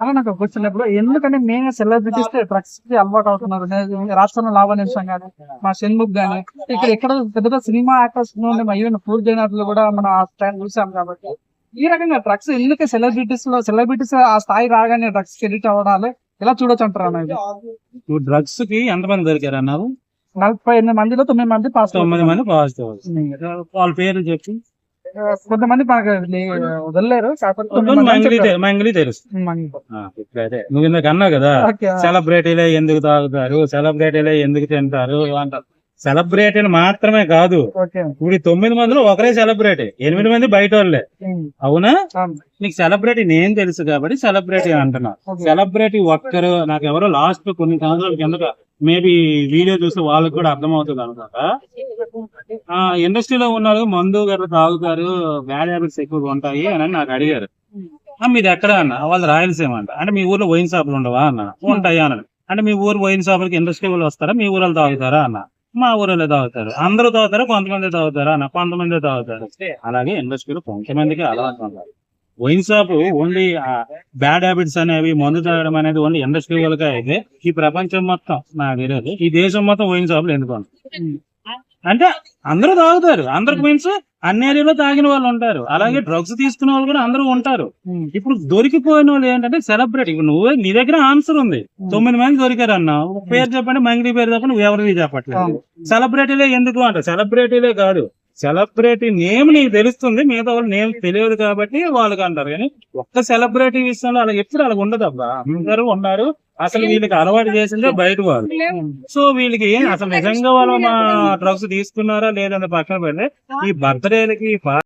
అలా నాకు క్వశ్చన్ ఇప్పుడు ఎందుకంటే మెయిన్ సెలబ్రిటీస్ డ్రగ్స్కి అలవాటు అవుతున్నారు నేను రాష్ట్రంలో లాభనిషం కానీ మా షణ్ముఖ్ గానీ ఇక్కడ ఎక్కడ పెద్ద పెద్ద సినిమా యాక్టర్స్ ఈవెన్ పూర్ జైనాథ్లు కూడా మన టైం చూసాం కాబట్టి. ఈ రకంగా డ్రగ్స్ ఎందుకు సెలబ్రిటీస్లో సెలబ్రిటీస్ ఆ స్థాయి రాగానే డ్రగ్స్ ఎడిట్ అవ్వడాలు ఎలా చూడొచ్చు అంటారు అన్నది డ్రగ్స్కి ఎంతమంది దొరికారు అన్నారు? నలభై ఎనిమిది మందిలో తొమ్మిది మంది పాస్ తొమ్మిది మంది పాజిటివ్. వాళ్ళ పేర్లు చెప్పి. కొంతమంది మనకు వదలలేరు మంగిలి తెలుసు. నువ్వు ఇందాక అన్నావు కదా. సెలబ్రిటీలే ఎందుకు తాగుతారు? సెలబ్రిటీలే ఎందుకు తింటారు? అంటారు. సెలబ్రిటీలు మాత్రమే కాదు. ఇప్పుడు తొమ్మిది మందిలో ఒకరే సెలబ్రిటీ ఎనిమిది మంది బయట వాళ్ళే. అవునా. నీకు సెలబ్రిటీ నేను తెలుసు కాబట్టి సెలబ్రిటీ అంటున్నా. సెలబ్రిటీ ఒక్కరు నాకు ఎవరో లాస్ట్ కొన్ని సంవత్సరాల కిందట మేబీ వీడియో చూస్తే వాళ్ళకి కూడా అర్థమవుతుంది అనుకుంట. ఆ ఇండస్ట్రీలో ఉన్నారు మందు గట్రా తాగుతారు బ్యాడ్ హ్యాబిట్స్ ఎక్కువగా ఉంటాయి అని నాకు అడిగారు. మీది ఎక్కడ అన్న? వాళ్ళది రాయలసీమ అంట. అంటే మీ ఊర్లో వైన్ షాపులు ఉండవా అన్న? ఉంటాయి అన్నాడు అంటే మీ ఊరు వైన్ షాపులకి ఇండస్ట్రీ వాళ్ళు వస్తారా? మీ ఊరు వాళ్ళు తాగుతారా అన్న? మా ఊరిలో తాగుతారు. అందరూ తాగుతారా? కొంతమంది తాగుతారా అన్న? కొంతమంది తాగుతారు. అలాగే ఇండస్ట్రీలో కొంతమందికి అలవాటు ఉంటారు wine shop only bad habits అనేవి మందు తాగడం అనేది ఓన్లీ ఇండస్ట్రీ వాళ్ళకే అయితే ఈ ప్రపంచం మొత్తం నాకు తెలియదు. ఈ దేశం మొత్తం వైన్ షాపులు ఎందుకు. అంటే అందరూ తాగుతారు. అందరికి మీన్స్ అన్ని ఏరియాలో తాగిన వాళ్ళు ఉంటారు. అలాగే డ్రగ్స్ తీసుకునే వాళ్ళు కూడా అందరూ ఉంటారు. ఇప్పుడు దొరికిపోయిన వాళ్ళు ఏంటంటే సెలబ్రిటీ ఇప్పుడు నువ్వే నీ దగ్గర ఆన్సర్ ఉంది. తొమ్మిది మంది దొరికారు అన్న పేరు చెప్పండి మంగిడి పేరు తప్ప నువ్వు ఎవరిది చెప్పట్లేదు. సెలబ్రిటీలే ఎందుకు అంట సెలబ్రిటీలే కాదు. సెలబ్రిటీ నేమ్ నీకు తెలుస్తుంది మిగతా వాళ్ళు నేమ్ తెలియదు కాబట్టి వాళ్ళకి అంటారు. కానీ ఒక్క సెలబ్రిటీ విషయంలో అలా ఎప్పుడు అలా ఉండదు అబ్బా అందరూ ఉన్నారు. అసలు వీళ్ళకి అలవాటు చేసిందే బయట వాళ్ళు. సో వీళ్ళకి అసలు నిజంగా వాళ్ళు మా డ్రగ్స్ తీసుకున్నారా లేదంటే పక్కన పెడితే ఈ బర్త్డేలకి